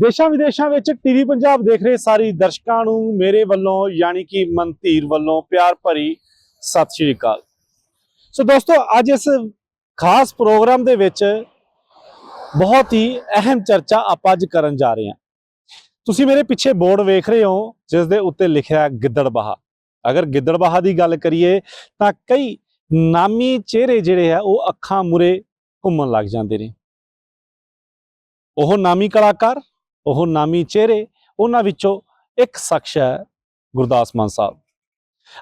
ਦੇਸ਼ਾਂ ਵਿਦੇਸ਼ਾਂ ਵਿੱਚ ਟੀਵੀ ਪੰਜਾਬ ਦੇਖ ਰਹੇ ਸਾਰੇ ਦਰਸ਼ਕਾਂ ਨੂੰ ਮੇਰੇ ਵੱਲੋਂ, ਯਾਨੀ ਕਿ ਮਨਧੀਰ ਵੱਲੋਂ ਪਿਆਰ ਭਰੀ ਸਤਿ ਸ਼੍ਰੀ ਅਕਾਲ। ਸੋ ਦੋਸਤੋ, ਅੱਜ ਇਸ ਖਾਸ ਪ੍ਰੋਗਰਾਮ ਦੇ ਵਿੱਚ ਬਹੁਤ ਹੀ ਅਹਿਮ ਚਰਚਾ ਆਪਾਂ ਅੱਜ ਕਰਨ ਜਾ ਰਹੇ ਹਾਂ। ਤੁਸੀਂ ਮੇਰੇ ਪਿੱਛੇ ਬੋਰਡ ਵੇਖ ਰਹੇ ਹੋ, ਜਿਸ ਦੇ ਉੱਤੇ ਲਿਖਿਆ ਹੈ ਗਿੱਦੜਬਾਹਾ ਅਗਰ ਗਿੱਦੜਬਾਹਾ ਦੀ ਗੱਲ ਕਰੀਏ, ਤਾਂ ਕਈ ਨਾਮੀ ਚਿਹਰੇ ਜਿਹੜੇ ਆ ਉਹ ਅੱਖਾਂ ਮੁਰੇ ਘੁੰਮਣ ਲੱਗ ਜਾਂਦੇ ਨੇ। ਉਹ ਨਾਮੀ ਕਲਾਕਾਰ ਉਹ ਨਾਮੀ ਚਿਹਰੇ ਉਹਨਾਂ ਵਿੱਚੋਂ ਇੱਕ ਸ਼ਖਸ ਹੈ, ਗੁਰਦਾਸ ਮਾਨ ਸਾਹਿਬ।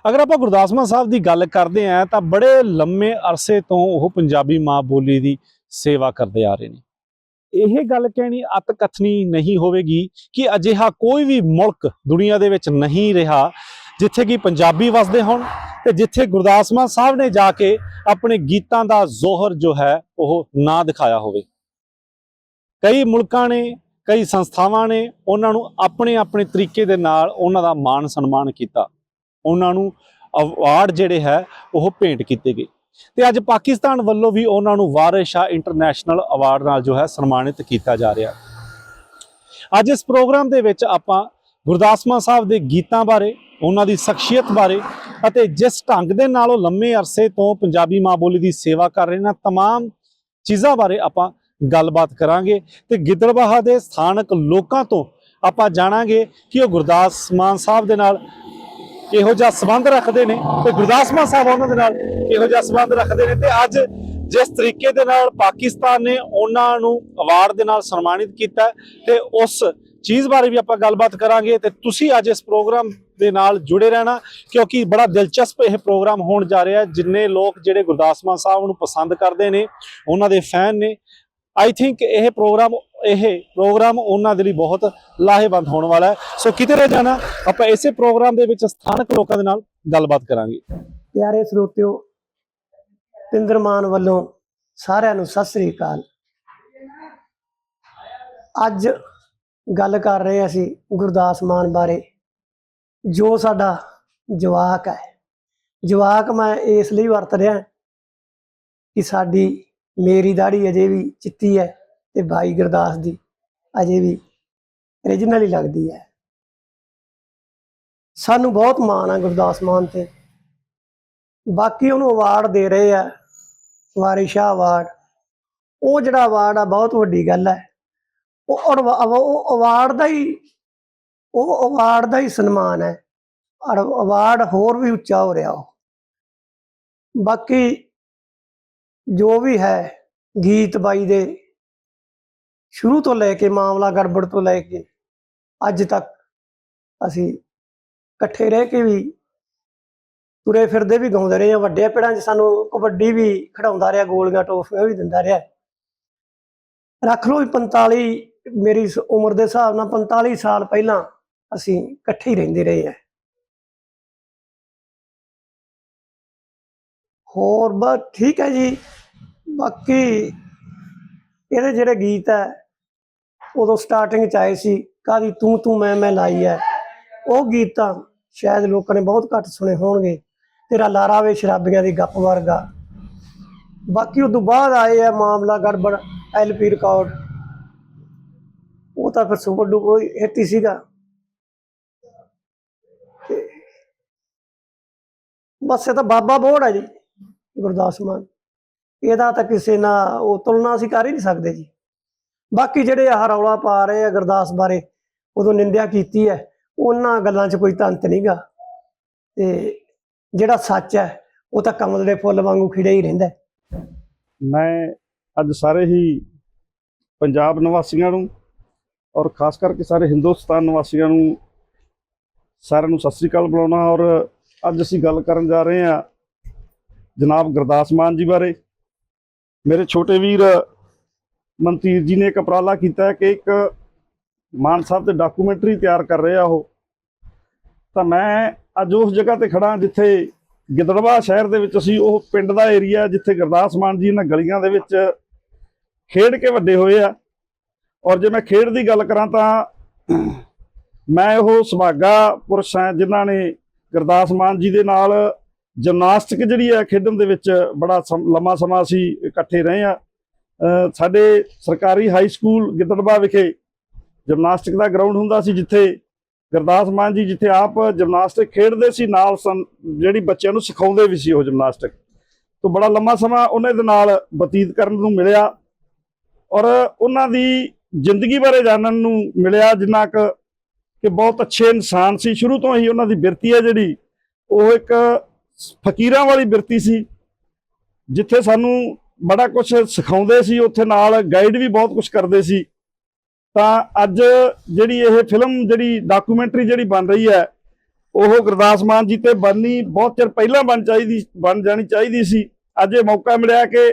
ਅਗਰ ਆਪਾਂ ਗੁਰਦਾਸ ਮਾਨ ਸਾਹਿਬ ਦੀ ਗੱਲ ਕਰਦੇ ਆਂ ਤਾਂ ਬੜੇ ਲੰਮੇ ਅਰਸੇ ਤੋਂ ਉਹ ਪੰਜਾਬੀ ਮਾਂ ਬੋਲੀ ਦੀ ਸੇਵਾ ਕਰਦੇ ਆ ਰਹੇ ਨੇ। ਇਹ ਗੱਲ ਕਹਿਣੀ ਅਤਕਥਨੀ ਨਹੀਂ ਹੋਵੇਗੀ ਕਿ ਅਜਿਹਾ ਕੋਈ ਵੀ ਮੁਲਕ ਦੁਨੀਆ ਦੇ ਵਿੱਚ ਨਹੀਂ ਰਿਹਾ ਜਿੱਥੇ ਕਿ ਪੰਜਾਬੀ ਵਸਦੇ ਹੋਣ ਤੇ ਜਿੱਥੇ ਗੁਰਦਾਸ ਮਾਨ ਸਾਹਿਬ ਨੇ ਜਾ ਕੇ ਆਪਣੇ ਗੀਤਾਂ ਦਾ ਜ਼ੋਹਰ ਜੋ ਹੈ, ਉਹ ਨਾ ਦਿਖਾਇਆ ਹੋਵੇ। ਕਈ ਮੁਲਕਾਂ ਨੇ ਕਈ ਸੰਸਥਾਵਾਂ ਨੇ ਉਹਨਾਂ ਨੂੰ ਆਪਣੇ ਆਪਣੇ ਤਰੀਕੇ ਦੇ ਨਾਲ ਉਹਨਾਂ ਦਾ ਮਾਣ ਸਨਮਾਨ ਕੀਤਾ ਉਹਨਾਂ ਨੂੰ ਅਵਾਰਡ ਜਿਹੜੇ ਹੈ ਉਹ ਭੇਂਟ ਕੀਤੇ ਗਏ ਤੇ ਅੱਜ ਪਾਕਿਸਤਾਨ ਵੱਲੋਂ ਵੀ ਉਹਨਾਂ ਨੂੰ ਵਾਰਿਸ ਸ਼ਾਹ ਇੰਟਰਨੈਸ਼ਨਲ ਅਵਾਰਡ ਨਾਲ ਜੋ ਹੈ ਸਨਮਾਨਿਤ ਕੀਤਾ ਜਾ ਰਿਹਾ ਅੱਜ ਇਸ ਪ੍ਰੋਗਰਾਮ ਦੇ ਵਿੱਚ ਆਪਾਂ ਗੁਰਦਾਸ ਮਾਨ ਸਾਹਿਬ ਦੇ ਗੀਤਾਂ ਬਾਰੇ ਉਹਨਾਂ ਦੀ ਸ਼ਖਸੀਅਤ ਬਾਰੇ ਅਤੇ ਜਿਸ ਢੰਗ ਦੇ ਨਾਲ ਉਹ ਲੰਮੇ ਅਰਸੇ ਤੋਂ ਪੰਜਾਬੀ ਮਾਂ ਬੋਲੀ ਦੀ ਸੇਵਾ ਕਰ ਰਹੇ ਨੇ तमाम ਚੀਜ਼ਾਂ ਬਾਰੇ ਆਪਾਂ ਗੱਲਬਾਤ ਕਰਾਂਗੇ ਤੇ ਗਿੱਦੜਬਾਹਾ ਦੇ ਸਥਾਨਕ ਲੋਕਾਂ ਤੋਂ ਆਪਾਂ ਜਾਣਾਂਗੇ ਕਿ ਉਹ ਗੁਰਦਾਸ ਮਾਨ ਸਾਹਿਬ ਦੇ ਨਾਲ ਇਹੋ ਜਿਹਾ ਸਬੰਧ ਰੱਖਦੇ ਨੇ ਤੇ ਗੁਰਦਾਸ ਮਾਨ ਸਾਹਿਬ ਉਹਨਾਂ ਦੇ ਨਾਲ ਇਹੋ ਜਿਹਾ ਸਬੰਧ ਰੱਖਦੇ ਨੇ ਤੇ ਅੱਜ ਜਿਸ ਤਰੀਕੇ ਦੇ ਨਾਲ ਪਾਕਿਸਤਾਨ ਨੇ ਉਹਨਾਂ ਨੂੰ ਅਵਾਰਡ ਦੇ ਨਾਲ ਸਨਮਾਨਿਤ ਕੀਤਾ ਹੈ ਤੇ ਉਸ ਚੀਜ਼ ਬਾਰੇ ਵੀ ਆਪਾਂ ਗੱਲਬਾਤ ਕਰਾਂਗੇ ਤੇ ਤੁਸੀਂ ਅੱਜ ਇਸ ਪ੍ਰੋਗਰਾਮ ਦੇ ਨਾਲ ਜੁੜੇ ਰਹਿਣਾ ਕਿਉਂਕਿ ਬੜਾ ਦਿਲਚਸਪ ਇਹ ਪ੍ਰੋਗਰਾਮ ਹੋਣ ਜਾ ਰਿਹਾ ਜਿੰਨੇ ਲੋਕ ਜਿਹੜੇ ਗੁਰਦਾਸ ਮਾਨ ਸਾਹਿਬ ਨੂੰ ਪਸੰਦ ਕਰਦੇ ਨੇ, ਉਹਨਾਂ ਦੇ ਫੈਨ ਨੇ ਆਈ ਥਿੰਕ ਇਹ ਪ੍ਰੋਗਰਾਮ ਇਹ ਪ੍ਰੋਗਰਾਮ ਉਹਨਾਂ ਦੇ ਲਈ ਬਹੁਤ ਲਾਹੇਵੰਦ ਹੋਣ ਵਾਲਾ ਹੈ। ਸੋ ਕਿਤੇ ਰਹਿ ਜਾਣਾ, ਆਪਾਂ ਇਸੇ ਪ੍ਰੋਗਰਾਮ ਦੇ ਵਿੱਚ ਸਥਾਨਕ ਲੋਕਾਂ ਦੇ ਨਾਲ ਗੱਲਬਾਤ ਕਰਾਂਗੇ। ਪਿਆਰੇ ਸਰੋਤਿਓ ਪਿੰਦਰਮਾਨ ਵੱਲੋਂ ਸਾਰਿਆਂ ਨੂੰ ਸਤਿ ਸ੍ਰੀ ਅਕਾਲ। ਅੱਜ ਗੱਲ ਕਰ ਰਹੇ ਅਸੀਂ ਗੁਰਦਾਸ ਮਾਨ ਬਾਰੇ, ਜੋ ਸਾਡਾ ਜਵਾਕ ਹੈ। ਜਵਾਕ ਮੈਂ ਇਸ ਲਈ ਵਰਤ ਰਿਹਾ ਕਿ ਸਾਡੀ ਮੇਰੀ ਦਾੜੀ ਅਜੇ ਵੀ ਚਿੱਟੀ ਹੈ ਤੇ ਭਾਈ ਗੁਰਦਾਸ ਦੀ ਅਜੇ ਵੀ origignal ਹੀ ਲੱਗਦੀ ਹੈ। ਸਾਨੂੰ ਬਹੁਤ ਮਾਣ ਆ ਗੁਰਦਾਸ ਮਾਨ ਤੇ। ਬਾਕੀ ਉਹਨੂੰ ਅਵਾਰਡ ਦੇ ਰਹੇ ਆ, ਵਾਰਿਸ ਸ਼ਾਹ ਅਵਾਰਡ ਉਹ ਜਿਹੜਾ ਅਵਾਰਡ ਆ, ਬਹੁਤ ਵੱਡੀ ਗੱਲ ਹੈ। ਉਹ ਅੜਵਾ- ਉਹ ਅਵਾਰਡ ਦਾ ਹੀ, ਉਹ ਅਵਾਰਡ ਦਾ ਹੀ ਸਨਮਾਨ ਹੈ। ਔਰ ਅਵਾਰਡ ਹੋਰ ਵੀ ਉੱਚਾ ਹੋ ਰਿਹਾ ਉਹ। ਬਾਕੀ ਜੋ ਵੀ ਹੈ, ਗੀਤ ਬਾਈ ਦੇ ਸ਼ੁਰੂ ਤੋਂ ਲੈ ਕੇ, ਮਾਮਲਾ ਗੜਬੜ ਤੋਂ ਲੈ ਕੇ, ਅੱਜ ਤੱਕ ਅਸੀਂ ਇਕੱਠੇ ਰਹਿ ਕੇ ਵੀ ਤੁਰੇ ਫਿਰਦੇ ਵੀ ਗਾਉਂਦੇ ਰਹੇ ਆ ਵੱਡੇ ਪਿੰਡਾਂ 'ਚ ਸਾਨੂੰ ਕਬੱਡੀ ਵੀ ਖਿਡਾਉਂਦਾ ਰਿਹਾ, ਗੋਲੀਆਂ, ਟੋਫੀਆਂ ਵੀ ਦਿੰਦਾ ਰਿਹਾ। ਰੱਖ ਲਓ ਵੀ 45 ਮੇਰੀ ਉਮਰ ਦੇ ਹਿਸਾਬ ਨਾਲ 45 ਸਾਲ ਪਹਿਲਾਂ ਅਸੀਂ ਇਕੱਠੇ ਹੀ ਰਹਿੰਦੇ ਰਹੇ ਆ ਹੋਰ ਬਸ ਠੀਕ ਹੈ ਜੀ। ਬਾਕੀ ਇਹਦੇ ਜਿਹੜੇ ਗੀਤ ਹੈ, ਉਦੋਂ ਸਟਾਰਟਿੰਗ ਚ ਆਏ ਸੀ ਕਾਦੀ ਤੂੰ ਤੂੰ ਮੈਂ ਮੈਂ ਲਾਈ ਹੈ, ਉਹ ਗੀਤ ਤਾਂ ਸ਼ਾਇਦ ਲੋਕਾਂ ਨੇ ਬਹੁਤ ਘੱਟ ਸੁਣੇ ਹੋਣਗੇ, ਤੇਰਾ ਲਾਰਾ ਵੇ ਸ਼ਰਾਬੀਆਂ ਦੀ ਗੱਪ ਵਰਗਾ। ਬਾਕੀ ਉਦੋਂ ਬਾਅਦ ਆਏ ਆ ਮਾਮਲਾ ਗੜਬੜ, ਐਲਪੀ ਰਿਕਾਰਡ। ਉਹ ਤਾਂ ਫਿਰ ਸੁਪਰ ਡੂਪਰ ਹਿੱਟ ਹੀ ਸੀਗਾ। ਬਸ ਇਹ ਤਾਂ ਬਾਬਾ ਬੋੜ ਹੈ ਜੀ, ਗੁਰਦਾਸ ਮਾਨ। ਇਹਦਾ ਤਾਂ ਕਿਸੇ ਨਾਲ ਉਹ ਤੁਲਨਾ ਅਸੀਂ ਕਰ ਹੀ ਨਹੀਂ ਸਕਦੇ ਜੀ। ਬਾਕੀ ਜਿਹੜੇ ਆਹ ਰੌਲਾ ਪਾ ਰਹੇ ਆ ਗੁਰਦਾਸ ਬਾਰੇ, ਉਦੋਂ ਨਿੰਦਿਆ ਕੀਤੀ ਹੈ। ਉਹਨਾਂ ਗੱਲਾਂ 'ਚ ਕੋਈ ਤੰਤ ਨਹੀਂਗਾ ਤੇ ਜਿਹੜਾ ਸੱਚ ਹੈ, ਉਹ ਤਾਂ ਕਮਲ ਦੇ ਫੁੱਲ ਵਾਂਗੂ ਖਿੜਿਆ ਹੀ ਰਹਿੰਦਾ ਮੈਂ ਅੱਜ ਸਾਰੇ ਹੀ ਪੰਜਾਬ ਨਿਵਾਸੀਆਂ ਨੂੰ ਔਰ ਖਾਸ ਕਰਕੇ ਸਾਰੇ ਹਿੰਦੁਸਤਾਨ ਨਿਵਾਸੀਆਂ ਨੂੰ ਸਾਰਿਆਂ ਨੂੰ ਸਤਿ ਸ੍ਰੀ ਅਕਾਲ ਬੁਲਾਉਣਾ ਔਰ ਅੱਜ ਅਸੀਂ ਗੱਲ ਕਰਨ ਜਾ ਰਹੇ ਹਾਂ ਜਨਾਬ ਗੁਰਦਾਸ ਮਾਨ ਜੀ ਬਾਰੇ। ਮੇਰੇ ਛੋਟੇ ਵੀਰ ਮਨਤੀਰ ਜੀ ਨੇ ਇੱਕ ਉਪਰਾਲਾ ਕੀਤਾ ਕਿ ਇੱਕ ਮਾਨ ਸਾਹਿਬ ਤੇ ਡਾਕੂਮੈਂਟਰੀ ਤਿਆਰ ਕਰ ਰਹੇ ਆ ਉਹ। ਤਾਂ ਮੈਂ ਅੱਜ ਉਸ ਜਗ੍ਹਾ ਤੇ ਖੜਾ ਜਿੱਥੇ ਗਿੱਦੜਵਾ ਸ਼ਹਿਰ ਦੇ ਵਿੱਚ ਅਸੀਂ ਉਹ ਪਿੰਡ ਦਾ ਏਰੀਆ ਜਿੱਥੇ ਗੁਰਦਾਸ ਮਾਨ ਜੀ ਇਹਨਾਂ ਗਲੀਆਂ ਦੇ ਵਿੱਚ ਖੇਡ ਕੇ ਵੱਡੇ ਹੋਏ ਆ। ਔਰ ਜੇ ਮੈਂ ਖੇਡ ਦੀ ਗੱਲ ਕਰਾਂ ਤਾਂ ਮੈਂ ਉਹ ਸੁਭਾਗਾ ਪੁਰਸ਼ ਹਾਂ, ਜਿਨ੍ਹਾਂ ਨੇ ਗੁਰਦਾਸ ਮਾਨ ਜੀ ਦੇ ਨਾਲ ਜਿਮਨਾਸਟਿਕ ਜਿਹੜੀ ਹੈ ਖੇਡਣ ਦੇ ਵਿੱਚ ਬੜਾ ਸਮ- ਲੰਮਾ ਸਮਾਂ ਅਸੀਂ ਇਕੱਠੇ ਰਹੇ ਆ ਸਾਡੇ ਸਰਕਾਰੀ ਹਾਈ ਸਕੂਲ ਗਿੱਦੜਬਾ ਵਿਖੇ ਜਿਮਨਾਸਟਿਕ ਦਾ ਗਰਾਊਂਡ ਹੁੰਦਾ ਸੀ, ਜਿੱਥੇ ਗੁਰਦਾਸ ਮਾਨ ਜੀ ਜਿੱਥੇ ਆਪ ਜਿਮਨਾਸਟਿਕ ਖੇਡਦੇ ਸੀ, ਨਾਲ ਸਨ- ਜਿਹੜੀ ਬੱਚਿਆਂ ਨੂੰ ਸਿਖਾਉਂਦੇ ਵੀ ਸੀ ਉਹ ਜਿਮਨਾਸਟਿਕ। ਤੋਂ ਬੜਾ ਲੰਮਾ ਸਮਾਂ ਉਹਨਾਂ ਦੇ ਨਾਲ ਬਤੀਤ ਕਰਨ ਨੂੰ ਮਿਲਿਆ ਔਰ ਉਹਨਾਂ ਦੀ ਜ਼ਿੰਦਗੀ ਬਾਰੇ ਜਾਣਨ ਨੂੰ ਮਿਲਿਆ, ਜਿੰਨਾ ਕੁ ਕਿ ਬਹੁਤ ਅੱਛੇ ਇਨਸਾਨ ਸੀ। ਸ਼ੁਰੂ ਤੋਂ ਹੀ ਉਹਨਾਂ ਦੀ ਬਿਰਤੀ ਹੈ ਜਿਹੜੀ, ਉਹ ਇੱਕ ਫਕੀਰਾਂ ਵਾਲੀ ਬਿਰਤੀ ਸੀ, ਜਿੱਥੇ ਸਾਨੂੰ ਬੜਾ ਕੁਝ ਸਿਖਾਉਂਦੇ ਸੀ, ਉੱਥੇ ਨਾਲ ਗਾਈਡ ਵੀ ਬਹੁਤ ਕੁਝ ਕਰਦੇ ਸੀ। ਤਾਂ ਅੱਜ ਜਿਹੜੀ ਇਹ ਫਿਲਮ ਜਿਹੜੀ ਡਾਕੂਮੈਂਟਰੀ ਜਿਹੜੀ ਬਣ ਰਹੀ ਹੈ, ਉਹ ਗੁਰਦਾਸ ਮਾਨ ਜੀ ਤੇ ਬਣਨੀ ਬਹੁਤ ਚਿਰ ਪਹਿਲਾਂ ਬਣ ਚਾਹੀਦੀ, ਬਣ ਜਾਣੀ ਚਾਹੀਦੀ ਸੀ। ਅੱਜ ਇਹ ਮੌਕਾ ਮਿਲਿਆ ਕਿ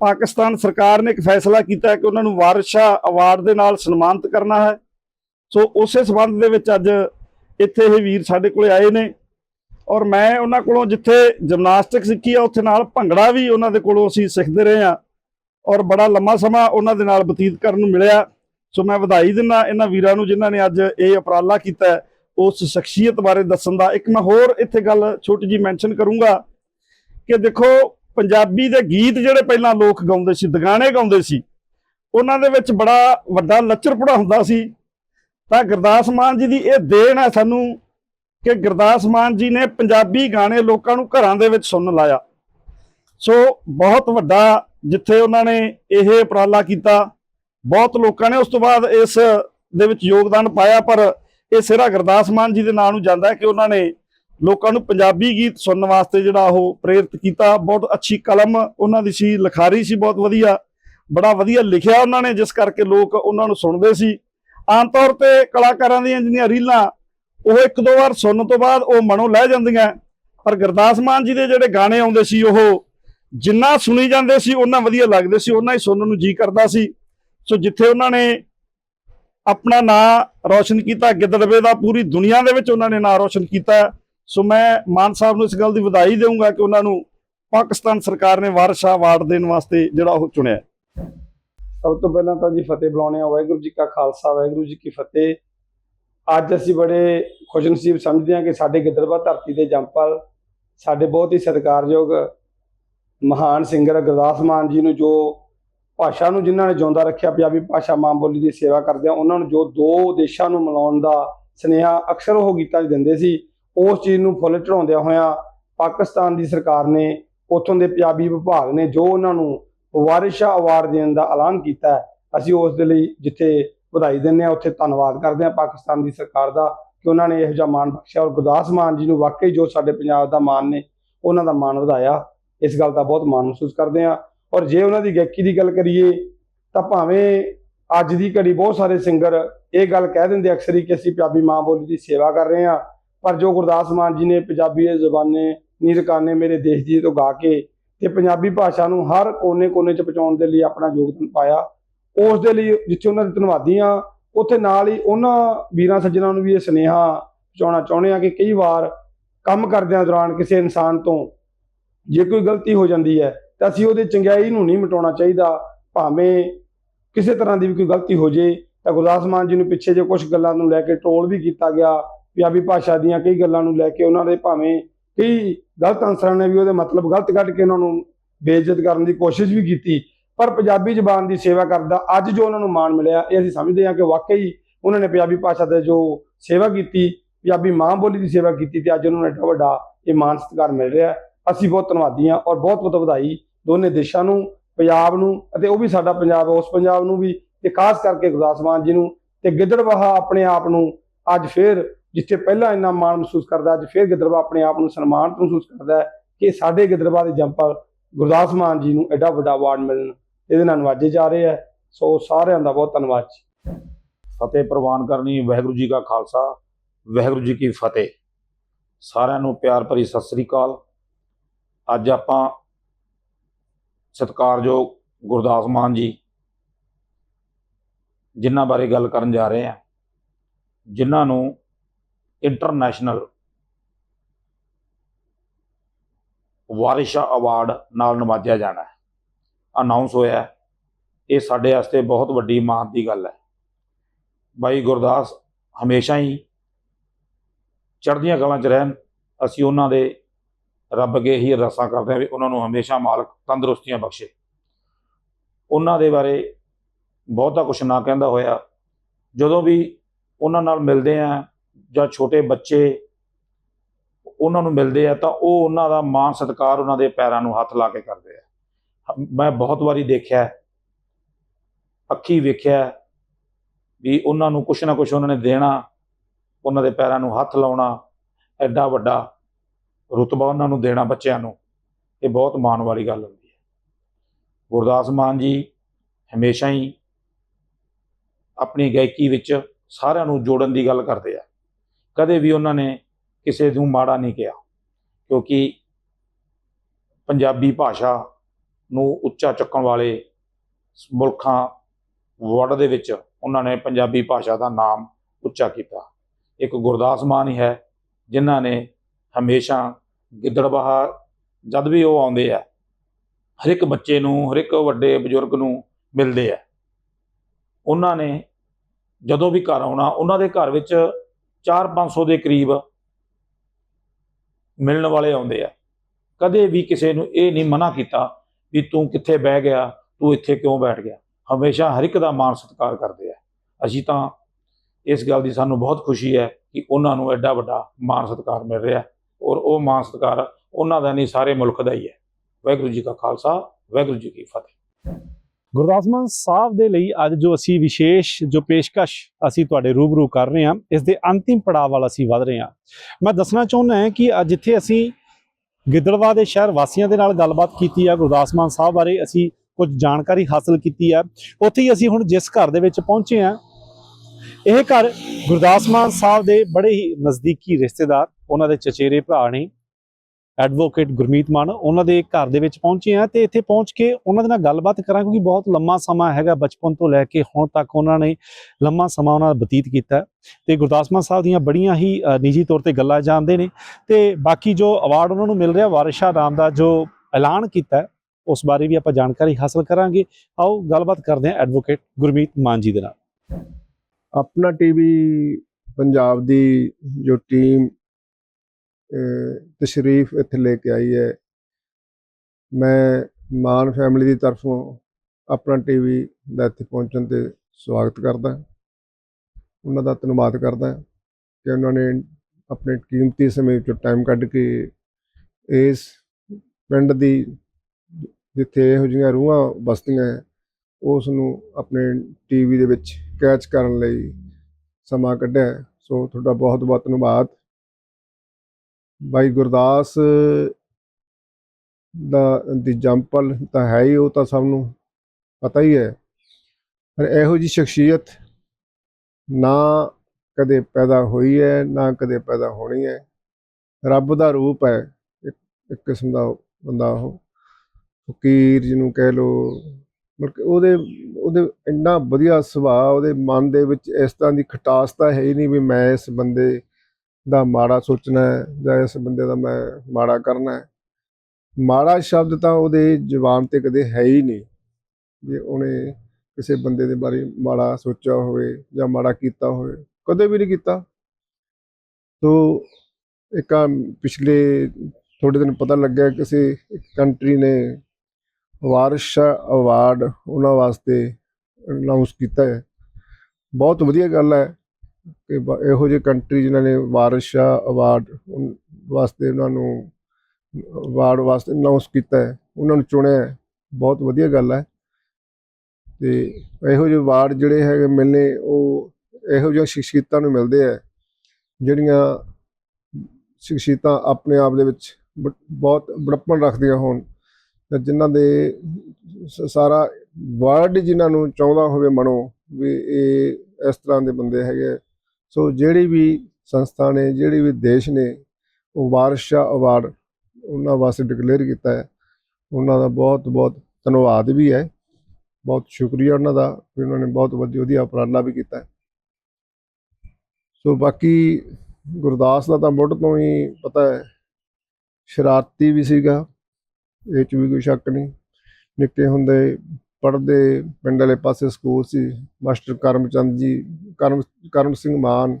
ਪਾਕਿਸਤਾਨ ਸਰਕਾਰ ਨੇ ਇੱਕ ਫੈਸਲਾ ਕੀਤਾ ਕਿ ਉਹਨਾਂ ਨੂੰ ਵਾਰਿਸ ਅਵਾਰਡ ਦੇ ਨਾਲ ਸਨਮਾਨਿਤ ਕਰਨਾ ਹੈ। ਸੋ ਉਸੇ ਸਬੰਧ ਦੇ ਵਿੱਚ ਅੱਜ ਇੱਥੇ ਇਹ ਵੀਰ ਸਾਡੇ ਕੋਲੇ ਆਏ ਨੇ। ਔਰ ਮੈਂ ਉਹਨਾਂ ਕੋਲੋਂ ਜਿੱਥੇ ਜਿਮਨਾਸਟਿਕ ਸਿੱਖੀ ਆ, ਉੱਥੇ ਨਾਲ ਭੰਗੜਾ ਵੀ ਉਹਨਾਂ ਦੇ ਕੋਲੋਂ ਅਸੀਂ ਸਿੱਖਦੇ ਰਹੇ ਆ ਔਰ ਬੜਾ ਲੰਮਾ ਸਮਾਂ ਉਹਨਾਂ ਦੇ ਨਾਲ ਬਤੀਤ ਕਰਨ ਨੂੰ ਮਿਲਿਆ। ਸੋ ਮੈਂ ਵਧਾਈ ਦਿੰਦਾ ਇਹਨਾਂ ਵੀਰਾਂ ਨੂੰ ਜਿਨ੍ਹਾਂ ਨੇ ਅੱਜ ਇਹ ਉਪਰਾਲਾ ਕੀਤਾ। ਉਸ ਸ਼ਖਸੀਅਤ ਬਾਰੇ ਦੱਸਣ ਦਾ ਇੱਕ ਮੈਂ ਹੋਰ ਇੱਥੇ ਗੱਲ ਛੋਟੀ ਜੀ ਮੈਂਸ਼ਨ ਕਰੂੰਗਾ ਕਿ ਦੇਖੋ, ਪੰਜਾਬੀ ਦੇ ਗੀਤ ਜਿਹੜੇ ਪਹਿਲਾਂ ਲੋਕ ਗਾਉਂਦੇ ਸੀ, ਦਗਾਣੇ ਗਾਉਂਦੇ ਸੀ, ਉਹਨਾਂ ਦੇ ਵਿੱਚ ਬੜਾ ਵੱਡਾ ਲੱਚਰਪੜਾ ਹੁੰਦਾ ਸੀ। ਤਾਂ ਗੁਰਦਾਸ ਮਾਨ ਜੀ ਦੀ ਇਹ ਦੇਣ ਹੈ ਸਾਨੂੰ ਕਿ ਗੁਰਦਾਸ ਮਾਨ ਜੀ ਨੇ ਪੰਜਾਬੀ ਗਾਣੇ ਲੋਕਾਂ ਨੂੰ ਘਰਾਂ ਦੇ ਵਿੱਚ ਸੁਣਨ ਲਾਇਆ। ਸੋ ਬਹੁਤ ਵੱਡਾ ਜਿੱਥੇ ਉਹਨਾਂ ਨੇ ਇਹ ਉਪਰਾਲਾ ਕੀਤਾ, ਬਹੁਤ ਲੋਕਾਂ ਨੇ ਉਸ ਤੋਂ ਬਾਅਦ ਇਸ ਦੇ ਵਿੱਚ ਯੋਗਦਾਨ ਪਾਇਆ, ਪਰ ਇਹ ਸਿਰਾ ਗੁਰਦਾਸ ਮਾਨ ਜੀ ਦੇ ਨਾਂ ਨੂੰ ਜਾਂਦਾ ਹੈ ਕਿ ਉਹਨਾਂ ਨੇ ਲੋਕਾਂ ਨੂੰ ਪੰਜਾਬੀ ਗੀਤ ਸੁਣਨ ਵਾਸਤੇ ਜਿਹੜਾ ਉਹ ਪ੍ਰੇਰਿਤ ਕੀਤਾ। ਬਹੁਤ ਅੱਛੀ ਕਲਮ ਉਹਨਾਂ ਦੀ ਸੀ, ਲਿਖਾਰੀ ਸੀ, ਬਹੁਤ ਵਧੀਆ, ਬੜਾ ਵਧੀਆ ਲਿਖਿਆ ਉਹਨਾਂ ਨੇ, ਜਿਸ ਕਰਕੇ ਲੋਕ ਉਹਨਾਂ ਨੂੰ ਸੁਣਦੇ ਸੀ। ਆਮ ਤੌਰ ਤੇ ਕਲਾਕਾਰਾਂ ਦੀਆਂ ਜਿਹੜੀਆਂ ਰੀਲਾਂ ਉਹ ਇੱਕ ਦੋ ਵਾਰ ਸੁਣਨ ਤੋਂ ਬਾਅਦ ਉਹ ਮਨੋਂ ਲੈ ਜਾਂਦੀਆਂ। ਪਰ ਗੁਰਦਾਸ ਮਾਨ ਜੀ ਦੇ ਜਿਹੜੇ ਗਾਣੇ ਆਉਂਦੇ ਸੀ, ਉਹ ਜਿੰਨਾ ਸੁਣੀ ਜਾਂਦੇ ਸੀ ਉਹਨਾਂ ਵਧੀਆ ਲੱਗਦੇ ਸੀ ਉਹਨਾਂ ਹੀ ਸੁਣਨ ਨੂੰ ਜੀ ਕਰਦਾ ਸੀ। ਸੋ ਜਿੱਥੇ ਉਹਨਾਂ ਨੇ ਆਪਣਾ ਨਾਂ ਰੌਸ਼ਨ ਕੀਤਾ, ਗਿੱਦੜਵੇ ਦਾ ਪੂਰੀ ਦੁਨੀਆ ਦੇ ਵਿੱਚ ਉਹਨਾਂ ਨੇ ਨਾਂ ਰੌਸ਼ਨ ਕੀਤਾ। ਸੋ ਮੈਂ ਮਾਨ ਸਾਹਿਬ ਨੂੰ ਇਸ ਗੱਲ ਦੀ ਵਧਾਈ ਦੇਵਾਂਗਾ ਕਿ ਉਹਨਾਂ ਨੂੰ ਪਾਕਿਸਤਾਨ ਸਰਕਾਰ ਨੇ ਵਾਰਿਸ ਅਵਾਰਡ ਦੇਣ ਵਾਸਤੇ ਜਿਹੜਾ ਉਹ ਚੁਣਿਆ। ਸਭ ਤੋਂ ਪਹਿਲਾਂ ਤਾਂ ਜੀ ਫਤਿਹ ਬੁਲਾਉਣੇ ਆ। ਵਾਹਿਗੁਰੂ ਜੀ ਕਾ ਖਾਲਸਾ, ਵਾਹਿਗੁਰੂ ਜੀ ਕੀ ਫਤਿਹ। ਅੱਜ ਅਸੀਂ ਬੜੇ ਖੁਸ਼ਨਸੀਬ ਸਮਝਦੇ ਹਾਂ ਕਿ ਸਾਡੇ ਗਿੱਦੜਵਾ ਧਰਤੀ ਦੇ ਜੰਪਲ ਸਾਡੇ ਬਹੁਤ ਹੀ ਸਤਿਕਾਰਯੋਗ ਮਹਾਨ ਸਿੰਗਰ ਗੁਰਦਾਸ ਮਾਨ ਜੀ ਨੂੰ ਜੋ ਭਾਸ਼ਾ ਨੂੰ ਜਿਨ੍ਹਾਂ ਨੇ ਜਿਉਂਦਾ ਰੱਖਿਆ, ਪੰਜਾਬੀ ਭਾਸ਼ਾ ਮਾਂ ਬੋਲੀ ਦੀ ਸੇਵਾ ਕਰਦੇ ਆ, ਉਹਨਾਂ ਨੂੰ ਜੋ ਦੋ ਦੇਸ਼ਾਂ ਨੂੰ ਮਿਲਾਉਣ ਦਾ ਸੁਨੇਹਾ ਅਕਸਰ ਉਹ ਗੀਤਾਂ 'ਚ ਦਿੰਦੇ ਸੀ, ਉਸ ਚੀਜ਼ ਨੂੰ ਫੁੱਲ ਚੜਾਉਂਦਿਆਂ ਹੋਇਆਂ ਪਾਕਿਸਤਾਨ ਦੀ ਸਰਕਾਰ ਨੇ ਉੱਥੋਂ ਦੇ ਪੰਜਾਬੀ ਵਿਭਾਗ ਨੇ ਜੋ ਉਹਨਾਂ ਨੂੰ ਵਾਰਿਸ ਅਵਾਰਡ ਦੇਣ ਦਾ ਐਲਾਨ ਕੀਤਾ ਅਸੀਂ ਉਸ ਦੇ ਲਈ ਜਿੱਥੇ ਵਧਾਈ ਦਿੰਦੇ ਹਾਂ, ਉੱਥੇ ਧੰਨਵਾਦ ਕਰਦੇ ਹਾਂ ਪਾਕਿਸਤਾਨ ਦੀ ਸਰਕਾਰ ਦਾ ਕਿ ਉਹਨਾਂ ਨੇ ਇਹੋ ਜਿਹਾ ਮਾਣ ਬਖਸ਼ਿਆ ਔਰ ਗੁਰਦਾਸ ਮਾਨ ਜੀ ਨੂੰ ਵਾਕਈ ਜੋ ਸਾਡੇ ਪੰਜਾਬ ਦਾ ਮਾਣ ਨੇ, ਉਹਨਾਂ ਦਾ ਮਾਣ ਵਧਾਇਆ। ਇਸ ਗੱਲ ਦਾ ਬਹੁਤ ਮਾਣ ਮਹਿਸੂਸ ਕਰਦੇ ਹਾਂ ਔਰ ਜੇ ਉਹਨਾਂ ਦੀ ਗਾਇਕੀ ਦੀ ਗੱਲ ਕਰੀਏ, ਤਾਂ ਭਾਵੇਂ ਅੱਜ ਦੀ ਘੜੀ ਬਹੁਤ ਸਾਰੇ ਸਿੰਗਰ ਇਹ ਗੱਲ ਕਹਿ ਦਿੰਦੇ ਅਕਸਰ ਹੀ ਕਿ ਅਸੀਂ ਪੰਜਾਬੀ ਮਾਂ ਬੋਲੀ ਦੀ ਸੇਵਾ ਕਰ ਰਹੇ ਹਾਂ, ਪਰ ਜੋ ਗੁਰਦਾਸ ਮਾਨ ਜੀ ਨੇ ਪੰਜਾਬੀ ਦੇ ਜ਼ਬਾਨੇ ਨੀਰਕਾਨੇ ਮੇਰੇ ਦੇਸ਼ ਦੀ ਤੋਂ ਗਾ ਕੇ ਤੇ ਪੰਜਾਬੀ ਭਾਸ਼ਾ ਨੂੰ ਹਰ ਕੋਨੇ-ਕੋਨੇ 'ਚ ਪਹੁੰਚਾਉਣ ਦੇ ਲਈ ਆਪਣਾ ਯੋਗਦਾਨ ਪਾਇਆ ਉਸ ਦੇ ਲਈ ਜਿੱਥੇ ਉਹਨਾਂ ਦੇ ਧੰਨਵਾਦੀ ਹਾਂ, ਉੱਥੇ ਨਾਲ ਹੀ ਉਹਨਾਂ ਵੀਰਾਂ ਸੱਜਣਾਂ ਨੂੰ ਵੀ ਇਹ ਸੁਨੇਹਾ ਪਹੁੰਚਾਉਣਾ ਚਾਹੁੰਦੇ ਆ ਕਿ ਕਈ ਵਾਰ ਕੰਮ ਕਰਦਿਆਂ ਦੌਰਾਨ ਕਿਸੇ ਇਨਸਾਨ ਤੋਂ ਜੇ ਕੋਈ ਗਲਤੀ ਹੋ ਜਾਂਦੀ ਹੈ, ਤਾਂ ਅਸੀਂ ਉਹਦੇ ਚੰਗਿਆਈ ਨੂੰ ਨਹੀਂ ਮਿਟਾਉਣਾ ਚਾਹੀਦਾ, ਭਾਵੇਂ ਕਿਸੇ ਤਰ੍ਹਾਂ ਦੀ ਵੀ ਕੋਈ ਗਲਤੀ ਹੋ ਜੇ, ਤਾਂ ਗੁਰਦਾਸ ਮਾਨ ਜੀ ਨੂੰ ਪਿੱਛੇ ਜੇ ਕੁਝ ਗੱਲਾਂ ਨੂੰ ਲੈ ਕੇ ਟੋਲ ਵੀ ਕੀਤਾ ਗਿਆ, ਪੰਜਾਬੀ ਭਾਸ਼ਾ ਦੀਆਂ ਕਈ ਗੱਲਾਂ ਨੂੰ ਲੈ ਕੇ ਉਹਨਾਂ ਦੇ ਭਾਵੇਂ ਕਈ ਗਲਤ ਅਨਸਰਾਂ ਨੇ ਵੀ ਉਹਦੇ ਮਤਲਬ ਗਲਤ ਕੱਢ ਕੇ ਉਹਨਾਂ ਨੂੰ ਬੇਇੱਜ਼ਤ ਕਰਨ ਦੀ ਕੋਸ਼ਿਸ਼ ਵੀ ਕੀਤੀ ਪਰ ਪੰਜਾਬੀ ਜ਼ਬਾਨ ਦੀ ਸੇਵਾ ਕਰਦਾ, ਅੱਜ ਜੋ ਉਹਨਾਂ ਨੂੰ ਮਾਣ ਮਿਲਿਆ, ਇਹ ਅਸੀਂ ਸਮਝਦੇ ਹਾਂ ਕਿ ਵਾਕਈ ਉਹਨਾਂ ਨੇ ਪੰਜਾਬੀ ਭਾਸ਼ਾ ਦੇ ਜੋ ਸੇਵਾ ਕੀਤੀ, ਪੰਜਾਬੀ ਮਾਂ ਬੋਲੀ ਦੀ ਸੇਵਾ ਕੀਤੀ ਤੇ ਅੱਜ ਉਹਨਾਂ ਨੂੰ ਐਡਾ ਵੱਡਾ ਇਹ ਮਾਣ ਸਤਿਕਾਰ ਮਿਲ ਰਿਹਾ। ਅਸੀਂ ਬਹੁਤ ਧੰਨਵਾਦੀ ਹਾਂ ਔਰ ਬਹੁਤ ਬਹੁਤ ਵਧਾਈ ਦੋਨੇ ਦੇਸ਼ਾਂ ਨੂੰ, ਪੰਜਾਬ ਨੂੰ ਅਤੇ ਉਹ ਵੀ ਸਾਡਾ ਪੰਜਾਬ, ਉਸ ਪੰਜਾਬ ਨੂੰ ਵੀ ਤੇ ਖਾਸ ਕਰਕੇ ਗੁਰਦਾਸ ਮਾਨ ਜੀ ਨੂੰ ਤੇ ਗਿੱਦੜਵਾਹਾ ਆਪਣੇ ਆਪ ਨੂੰ ਅੱਜ ਫੇਰ ਜਿੱਥੇ ਪਹਿਲਾਂ ਇੰਨਾ ਮਾਣ ਮਹਿਸੂਸ ਕਰਦਾ, ਅੱਜ ਫੇਰ ਗਿੱਦੜਵਾ ਆਪਣੇ ਆਪ ਨੂੰ ਸਨਮਾਨਿਤ ਮਹਿਸੂਸ ਕਰਦਾ ਕਿ ਸਾਡੇ ਗਿੱਦੜਵਾ ਦੇ ਜੰਪਲ ਗੁਰਦਾਸ ਮਾਨ ਜੀ ਨੂੰ ਐਡਾ ਵੱਡਾ ਅਵਾਰਡ ਮਿਲਣ। ਇਹਦੇ ਨਾਲ ਨਵਾਜੇ ਜਾ ਰਹੇ ਹੈ ਸੋ ਸਾਰਿਆਂ ਦਾ ਬਹੁਤ ਧੰਨਵਾਦ ਜੀ। ਫਤਿਹ ਪ੍ਰਵਾਨ ਕਰਨੀ ਵਾਹਿਗੁਰੂ ਜੀ ਕਾ ਖਾਲਸਾ, ਵਾਹਿਗੁਰੂ ਜੀ ਕੀ ਫਤਿਹ। ਸਾਰਿਆਂ ਨੂੰ ਪਿਆਰ ਭਰੀ ਸਤਿ ਸ੍ਰੀ ਅਕਾਲ। ਅੱਜ ਆਪਾਂ ਸਤਿਕਾਰਯੋਗ ਗੁਰਦਾਸ ਮਾਨ ਜੀ, ਜਿਨ੍ਹਾਂ ਬਾਰੇ ਗੱਲ ਕਰਨ ਜਾ ਰਹੇ ਹਾਂ ਜਿਨ੍ਹਾਂ ਨੂੰ ਇੰਟਰਨੈਸ਼ਨਲ ਵਾਰਿਸ਼ਾ ਅਵਾਰਡ ਨਾਲ ਨਵਾਜਿਆ ਜਾਣਾ ਹੈ। ਅਨਾਉਂਸ ਹੋਇਆ ਇਹ ਸਾਡੇ ਵਾਸਤੇ ਬਹੁਤ ਵੱਡੀ ਮਾਣ ਦੀ ਗੱਲ ਹੈ। ਬਾਈ ਗੁਰਦਾਸ ਹਮੇਸ਼ਾ ਹੀ ਚੜ੍ਹਦੀਆਂ ਕਲਾਂ 'ਚ ਰਹਿਣ। ਅਸੀਂ ਉਹਨਾਂ ਦੇ ਰੱਬ ਅੱਗੇ ਹੀ ਅਰਦਾਸਾਂ ਕਰਦੇ ਹਾਂ ਵੀ ਉਹਨਾਂ ਨੂੰ ਹਮੇਸ਼ਾ ਮਾਲਕ ਤੰਦਰੁਸਤੀਆਂ ਬਖਸ਼ੇ। ਉਹਨਾਂ ਦੇ ਬਾਰੇ ਬਹੁਤਾ ਕੁਝ ਨਾ ਕਹਿੰਦਾ ਹੋਇਆ। ਜਦੋਂ ਵੀ ਉਹਨਾਂ ਨਾਲ ਮਿਲਦੇ ਆ ਜਾਂ ਛੋਟੇ ਬੱਚੇ ਉਹਨਾਂ ਨੂੰ ਮਿਲਦੇ ਆ ਤਾਂ ਉਹ ਉਹਨਾਂ ਦਾ ਮਾਣ ਸਤਿਕਾਰ ਉਹਨਾਂ ਦੇ ਪੈਰਾਂ ਨੂੰ ਹੱਥ ਲਾ ਕੇ ਕਰਦੇ ਆ। ਮੈਂ ਬਹੁਤ ਵਾਰੀ ਦੇਖਿਆ ਅੱਖੀ ਵੇਖਿਆ ਵੀ ਉਹਨਾਂ ਨੂੰ ਕੁਛ ਨਾ ਕੁਛ ਉਹਨਾਂ ਨੇ ਦੇਣਾ, ਉਹਨਾਂ ਦੇ ਪੈਰਾਂ ਨੂੰ ਹੱਥ ਲਾਉਣਾ, ਐਡਾ ਵੱਡਾ ਰੁਤਬਾ ਉਹਨਾਂ ਨੂੰ ਦੇਣਾ ਬੱਚਿਆਂ ਨੂੰ। ਇਹ ਬਹੁਤ ਮਾਣ ਵਾਲੀ ਗੱਲ ਹੁੰਦੀ ਹੈ। ਗੁਰਦਾਸ ਮਾਨ ਜੀ ਹਮੇਸ਼ਾ ਹੀ ਆਪਣੀ ਗਾਇਕੀ ਵਿੱਚ ਸਾਰਿਆਂ ਨੂੰ ਜੋੜਨ ਦੀ ਗੱਲ ਕਰਦੇ ਆ। ਕਦੇ ਵੀ ਉਹਨਾਂ ਨੇ ਕਿਸੇ ਨੂੰ ਮਾੜਾ ਨਹੀਂ ਕਿਹਾ, ਕਿਉਂਕਿ ਪੰਜਾਬੀ ਭਾਸ਼ਾ ਨੂੰ ਉੱਚਾ ਚੱਕਣ ਵਾਲੇ ਮੁਲਕਾਂ ਵਰਲਡ ਦੇ ਵਿੱਚ ਉਹਨਾਂ ਨੇ ਪੰਜਾਬੀ ਭਾਸ਼ਾ ਦਾ ਨਾਮ ਉੱਚਾ ਕੀਤਾ। ਇੱਕ ਗੁਰਦਾਸ ਮਾਨ ਹੀ ਹੈ, ਜਿਨ੍ਹਾਂ ਨੇ ਹਮੇਸ਼ਾ ਗਿੱਦੜਬਾਹਾ ਜਦ ਵੀ ਉਹ ਆਉਂਦੇ ਆ, ਹਰ ਇੱਕ ਬੱਚੇ ਨੂੰ, ਹਰ ਇੱਕ ਵੱਡੇ ਬਜ਼ੁਰਗ ਨੂੰ ਮਿਲਦੇ ਆ। ਉਹਨਾਂ ਨੇ ਜਦੋਂ ਵੀ ਘਰ ਆਉਣਾ, ਉਹਨਾਂ ਦੇ ਘਰ ਵਿੱਚ 4-500 ਦੇ ਕਰੀਬ ਮਿਲਣ ਵਾਲੇ ਆਉਂਦੇ ਆ। ਕਦੇ ਵੀ ਕਿਸੇ ਨੂੰ ਇਹ ਨਹੀਂ ਮਨਾ ਕੀਤਾ ਵੀ ਤੂੰ ਕਿੱਥੇ ਬਹਿ ਗਿਆ, ਤੂੰ ਇੱਥੇ ਕਿਉਂ ਬੈਠ ਗਿਆ? ਹਮੇਸ਼ਾ ਹਰ ਇੱਕ ਦਾ ਮਾਣ ਸਤਿਕਾਰ ਕਰਦੇ ਆ। ਅਸੀਂ ਤਾਂ ਇਸ ਗੱਲ ਦੀ ਸਾਨੂੰ ਬਹੁਤ ਖੁਸ਼ੀ ਹੈ ਕਿ ਉਹਨਾਂ ਨੂੰ ਐਡਾ ਵੱਡਾ ਮਾਣ ਸਤਿਕਾਰ ਮਿਲ ਰਿਹਾ ਔਰ ਉਹ ਮਾਣ ਸਤਿਕਾਰ ਉਹਨਾਂ ਦਾ ਨਹੀਂ, ਸਾਰੇ ਮੁਲਕ ਦਾ ਹੀ ਹੈ। ਵਾਹਿਗੁਰੂ ਜੀ ਕਾ ਖਾਲਸਾ, ਵਾਹਿਗੁਰੂ ਜੀ ਕੀ ਫਤਿਹ। ਗੁਰਦਾਸ ਮਾਨ ਸਾਹਿਬ ਦੇ ਲਈ ਅੱਜ ਜੋ ਅਸੀਂ ਵਿਸ਼ੇਸ਼ ਜੋ ਪੇਸ਼ਕਸ਼ ਅਸੀਂ ਤੁਹਾਡੇ ਰੂਬਰੂ ਕਰ ਰਹੇ ਹਾਂ, ਇਸ ਦੇ ਅੰਤਿਮ ਪੜਾਅ ਵੱਲ ਅਸੀਂ ਵਧ ਰਹੇ ਹਾਂ। ਮੈਂ ਦੱਸਣਾ ਚਾਹੁੰਦਾ ਹਾਂ ਕਿ ਅੱਜ ਜਿੱਥੇ ਅਸੀਂ ਗਿੱਦੜਵਾ ਦੇ ਸ਼ਹਿਰ ਵਾਸੀਆਂ ਦੇ ਨਾਲ ਗੱਲਬਾਤ ਕੀਤੀ ਆ, ਗੁਰਦਾਸ ਮਾਨ ਸਾਹਿਬ ਬਾਰੇ ਅਸੀਂ ਕੁਝ ਜਾਣਕਾਰੀ ਹਾਸਲ ਕੀਤੀ ਆ। ਉੱਥੇ ਹੀ ਅਸੀਂ ਹੁਣ ਜਿਸ ਘਰ ਦੇ ਵਿੱਚ ਪਹੁੰਚੇ ਆ, ਇਹ ਘਰ ਗੁਰਦਾਸ ਮਾਨ ਸਾਹਿਬ ਦੇ ਬੜੇ ਹੀ ਨਜ਼ਦੀਕੀ ਰਿਸ਼ਤੇਦਾਰ, ਉਹਨਾਂ ਦੇ ਚਚੇਰੇ ਭਰਾ ਨੇ। ਐਡਵੋਕੇਟ ਗੁਰਮੀਤ ਮਾਨ ਉਹਨਾਂ ਦੇ ਘਰ ਦੇ ਵਿੱਚ ਪਹੁੰਚੇ ਆ ਤੇ ਇੱਥੇ ਪਹੁੰਚ ਕੇ ਉਹਨਾਂ ਦੇ ਨਾਲ ਗੱਲਬਾਤ ਕਰਾਂ ਕਿਉਂਕਿ ਬਹੁਤ ਲੰਮਾ ਸਮਾਂ ਹੈਗਾ ਬਚਪਨ ਤੋਂ ਲੈ ਕੇ ਹੁਣ ਤੱਕ ਉਹਨਾਂ ਨੇ ਲੰਮਾ ਸਮਾਂ ਉਹਨਾਂ ਦਾ ਬਤੀਤ ਕੀਤਾ ਹੈ। ਤੇ ਗੁਰਦਾਸ ਮਾਨ ਸਾਹਿਬ ਦੀਆਂ ਬੜੀਆਂ ਹੀ ਨਿੱਜੀ ਤੌਰ ਤੇ ਗੱਲਾਂ ਜਾਣਦੇ ਨੇ। ਤੇ ਬਾਕੀ ਜੋ ਅਵਾਰਡ ਉਹਨਾਂ ਨੂੰ ਮਿਲ ਰਿਹਾ, ਵਾਰਿਸ਼ਾ ਨਾਮ ਦਾ ਜੋ ਐਲਾਨ ਕੀਤਾ ਉਸ ਬਾਰੇ ਵੀ ਆਪਾਂ ਜਾਣਕਾਰੀ ਹਾਸਲ ਕਰਾਂਗੇ। ਆਓ ਗੱਲਬਾਤ ਕਰਦੇ ਹਾਂ ਐਡਵੋਕੇਟ ਗੁਰਮੀਤ ਮਾਨ ਜੀ ਦੇ ਨਾਲ। ਆਪਣਾ ਟੀਵੀ ਪੰਜਾਬ ਦੀ ਜੋ ਟੀਮ ਤਸ਼ਰੀਫ ਇੱਥੇ ਲੈ ਕੇ ਆਈ ਹੈ। ਮੈਂ ਮਾਨ ਫੈਮਿਲੀ ਦੀ ਤਰਫੋਂ ਆਪਣਾ ਟੀਵੀ ਦਾ ਇੱਥੇ ਪਹੁੰਚਣ ਤੇ ਸਵਾਗਤ ਕਰਦਾ ਉਹਨਾਂ ਦਾ ਧੰਨਵਾਦ ਕਰਦਾ ਕਿ ਉਹਨਾਂ ਨੇ ਆਪਣੇ ਕੀਮਤੀ ਸਮੇਂ ਵਿੱਚੋਂ ਟਾਈਮ ਕੱਢ ਕੇ ਇਸ ਪਿੰਡ ਦੀ ਜਿੱਥੇ ਇਹੋ ਜਿਹੀਆਂ ਰੂਹਾਂ ਵਸਦੀਆਂ ਹੈ, ਉਸ ਨੂੰ ਆਪਣੇ ਟੀਵੀ ਦੇ ਵਿੱਚ ਕੈਚ ਕਰਨ ਲਈ ਸਮਾਂ ਕੱਢਿਆ ਸੋ ਤੁਹਾਡਾ ਬਹੁਤ ਬਹੁਤ ਧੰਨਵਾਦ। ਬਾਈ ਗੁਰਦਾਸ ਦਾ ਦੀ ਜੰਪਲ ਤਾਂ ਹੈ ਹੀ ਉਹ ਤਾਂ ਸਭ ਨੂੰ ਪਤਾ ਹੀ ਹੈ। ਪਰ ਇਹੋ ਜੀ ਸ਼ਖਸੀਅਤ ਨਾ ਕਦੇ ਪੈਦਾ ਹੋਈ ਹੈ, ਨਾ ਕਦੇ ਪੈਦਾ ਹੋਣੀ ਹੈ। ਰੱਬ ਦਾ ਰੂਪ ਹੈ ਇੱਕ ਇੱਕ ਕਿਸਮ ਦਾ ਬੰਦਾ ਉਹ। ਫਕੀਰ ਜਿਹਨੂੰ ਕਹਿ ਲੋ ਮਤਲਬ ਉਹਦੇ ਉਹਦੇ ਇੰਨਾ ਵਧੀਆ ਸੁਭਾਅ, ਉਹਦੇ ਮਨ ਦੇ ਵਿੱਚ ਇਸ ਤਰ੍ਹਾਂ ਦੀ ਖਟਾਸ ਤਾਂ ਹੈ ਹੀ ਨਹੀਂ ਵੀ ਮੈਂ ਇਸ ਬੰਦੇ ਦਾ ਮਾੜਾ ਸੋਚਣਾ ਹੈ ਜਾਂ ਇਸ ਬੰਦੇ ਦਾ ਮੈਂ ਮਾੜਾ ਕਰਨਾ ਹੈ। ਮਾੜਾ ਸ਼ਬਦ ਤਾਂ ਉਹਦੇ ਜ਼ੁਬਾਨ ਤੇ ਕਦੇ ਹੈ ਹੀ ਨਹੀਂ। ਜੇ ਉਹਨੇ ਕਿਸੇ ਬੰਦੇ ਦੇ ਬਾਰੇ ਮਾੜਾ ਸੋਚਿਆ ਹੋਵੇ ਜਾਂ ਮਾੜਾ ਕੀਤਾ ਹੋਵੇ, ਕਦੇ ਵੀ ਨਹੀਂ ਕੀਤਾ। ਤੋ ਇੱਕ ਪਿਛਲੇ ਥੋੜੇ ਦਿਨ ਪਤਾ ਲੱਗਿਆ ਕਿਸੇ ਕੰਟਰੀ ਨੇ ਵਾਰਸ਼ਾ ਅਵਾਰਡ ਉਹਨਾਂ ਵਾਸਤੇ ਅਨਾਉਂਸ ਕੀਤਾ ਹੈ। ਬਹੁਤ ਵਧੀਆ ਗੱਲ ਹੈ। ਕਿ ਇਹੋ ਜਿਹੇ ਕੰਟਰੀ ਜਿਨ੍ਹਾਂ ਨੇ ਵਾਰਸ਼ਾ ਅਵਾਰਡ ਵਾਸਤੇ ਉਹਨਾਂ ਨੂੰ ਅਵਾਰਡ ਵਾਸਤੇ ਅਨਾਉਂਸ ਕੀਤਾ ਹੈ, ਉਹਨਾਂ ਨੂੰ ਚੁਣਿਆ ਹੈ। ਬਹੁਤ ਵਧੀਆ ਗੱਲ ਹੈ। ਤੇ ਇਹੋ ਜਿਹੇ ਅਵਾਰਡ ਜਿਹੜੇ ਹੈਗੇ ਮਿਲਨੇ ਉਹ ਇਹੋ ਜਿਹੇ ਸ਼ਖਸੀਅਤਾਂ ਨੂੰ ਮਿਲਦੇ ਆ ਜਿਹੜੀਆਂ ਸ਼ਖਸੀਅਤਾਂ ਆਪਣੇ ਆਪ ਦੇ ਵਿੱਚ ਬ- ਬਹੁਤ ਬੜਪਣ ਰੱਖਦੀਆਂ ਹੋਣ। ਤੇ ਜਿਨ੍ਹਾਂ ਦੇ ਸਾਰਾ ਵਰਲਡ ਜਿਨ੍ਹਾਂ ਨੂੰ ਚਾਹੁੰਦਾ ਹੋਵੇ ਮਨੋ, ਵੀ ਇਹ ਇਸ ਤਰ੍ਹਾਂ ਦੇ ਬੰਦੇ ਹੈਗੇ ਆ। ਸੋ ਜਿਹੜੀ ਵੀ ਸੰਸਥਾ ਨੇ, ਜਿਹੜੀ ਵੀ ਦੇਸ਼ ਨੇ, ਉਹ ਵਾਰਸ਼ਾ ਅਵਾਰਡ ਉਹਨਾਂ ਵਾਸਤੇ ਡਿਕਲੇਅਰ ਕੀਤਾ ਹੈ। ਉਹਨਾਂ ਦਾ ਬਹੁਤ ਬਹੁਤ ਧੰਨਵਾਦ ਵੀ ਹੈ। ਬਹੁਤ ਸ਼ੁਕਰੀਆ ਉਹਨਾਂ ਦਾ, ਵੀ ਉਹਨਾਂ ਨੇ ਬਹੁਤ ਵਧੀਆ ਵਧੀਆ ਉਪਰਾਲਾ ਵੀ ਕੀਤਾ ਸੋ ਬਾਕੀ ਗੁਰਦਾਸ ਦਾ ਤਾਂ ਮੁੱਢ ਤੋਂ ਹੀ ਪਤਾ ਹੈ। ਸ਼ਰਾਰਤੀ ਵੀ ਸੀਗਾ, ਇਹ 'ਚ ਵੀ ਕੋਈ ਸ਼ੱਕ ਨਹੀਂ। ਨਿੱਕੇ ਹੁੰਦੇ ਪੜ੍ਹਦੇ ਪਿੰਡ ਵਾਲੇ ਪਾਸੇ ਸਕੂਲ ਸੀ, ਮਾਸਟਰ ਕਰਮਚੰਦ ਜੀ, ਕਰਮ ਕਰਮ ਸਿੰਘ ਮਾਨ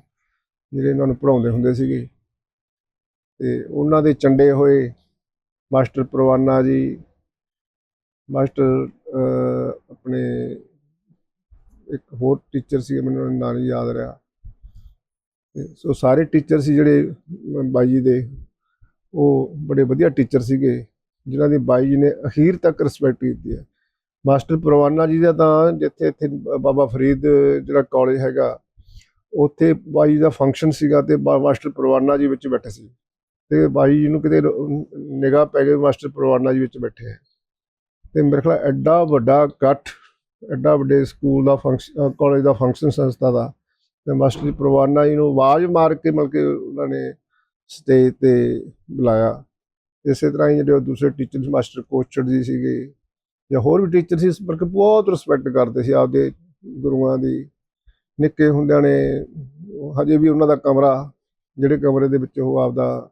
ਜਿਹੜੇ ਇਹਨਾਂ ਨੂੰ ਪੜ੍ਹਾਉਂਦੇ ਹੁੰਦੇ ਸੀਗੇ। ਤੇ ਉਹਨਾਂ ਦੇ ਚੰਡੇ ਹੋਏ ਮਾਸਟਰ ਪਰਵਾਨਾ ਜੀ, ਮਾਸਟਰ ਆਪਣੇ ਇੱਕ ਹੋਰ ਟੀਚਰ ਸੀ ਮੈਨੂੰ ਨਾਂ ਨਹੀਂ ਯਾਦ ਰਿਹਾ। ਸੋ ਸਾਰੇ ਟੀਚਰ ਸੀ ਜਿਹੜੇ ਬਾਈ ਜੀ ਦੇ, ਉਹ ਬੜੇ ਵਧੀਆ ਟੀਚਰ ਸੀਗੇ, ਜਿਨ੍ਹਾਂ ਦੀ ਬਾਈ ਜੀ ਨੇ ਅਖੀਰ ਤੱਕ ਰਿਸਪੈਕਟ ਕੀਤੀ ਹੈ। ਮਾਸਟਰ ਪਰਵਾਨਾ ਜੀ ਦਾ ਤਾਂ ਜਿੱਥੇ ਇੱਥੇ ਬਾਬਾ ਫਰੀਦ ਜਿਹੜਾ ਕਾਲਜ ਹੈਗਾ, ਉੱਥੇ ਬਾਈ ਜੀ ਦਾ ਫੰਕਸ਼ਨ ਸੀਗਾ ਤੇ ਬਾ- ਮਾਸਟਰ ਪਰਵਾਨਾ ਜੀ ਵਿੱਚ ਬੈਠੇ ਸੀ। ਤੇ ਬਾਈ ਜੀ ਨੂੰ ਕਿਤੇ ਨਿਗਾਹ ਪੈ ਗਈ ਮਾਸਟਰ ਪਰਵਾਨਾ ਜੀ ਵਿੱਚ ਬੈਠੇ ਹੈ ਤੇ ਮੇਰੇ ਖਿਆਲ ਐਡਾ ਵੱਡਾ ਇਕੱਠ, ਐਡਾ ਵੱਡੇ ਸਕੂਲ ਦਾ ਫੰਕਸ਼ਨ ਕਾਲਜ ਦਾ ਫੰਕਸ਼ਨ ਸੰਸਥਾ ਦਾ, ਤੇ ਮਾਸਟਰ ਪਰਵਾਨਾ ਜੀ ਨੂੰ ਆਵਾਜ਼ ਮਾਰ ਕੇ ਮਤਲਬ ਕਿ ਉਹਨਾਂ ਨੇ ਸਟੇਜ ਤੇ ਬੁਲਾਇਆ। ਇਸੇ ਤਰ੍ਹਾਂ ਹੀ ਜਿਹੜੇ ਉਹ ਦੂਸਰੇ ਟੀਚਰ ਮਾਸਟਰ ਕੋਚੜ ਜੀ ਸੀਗੇ ਜਾਂ ਹੋਰ ਵੀ ਟੀਚਰ ਸੀ ਪਰ ਬਹੁਤ ਰਿਸਪੈਕਟ ਕਰਦੇ ਸੀ ਆਪਦੇ ਗੁਰੂਆਂ ਦੀ। ਨਿੱਕੇ ਹੁੰਦਿਆਂ ਨੇ ਹਜੇ ਵੀ ਉਹਨਾਂ ਦਾ ਕਮਰਾ, ਜਿਹੜੇ ਕਮਰੇ ਦੇ ਵਿੱਚ ਉਹ ਆਪਦਾ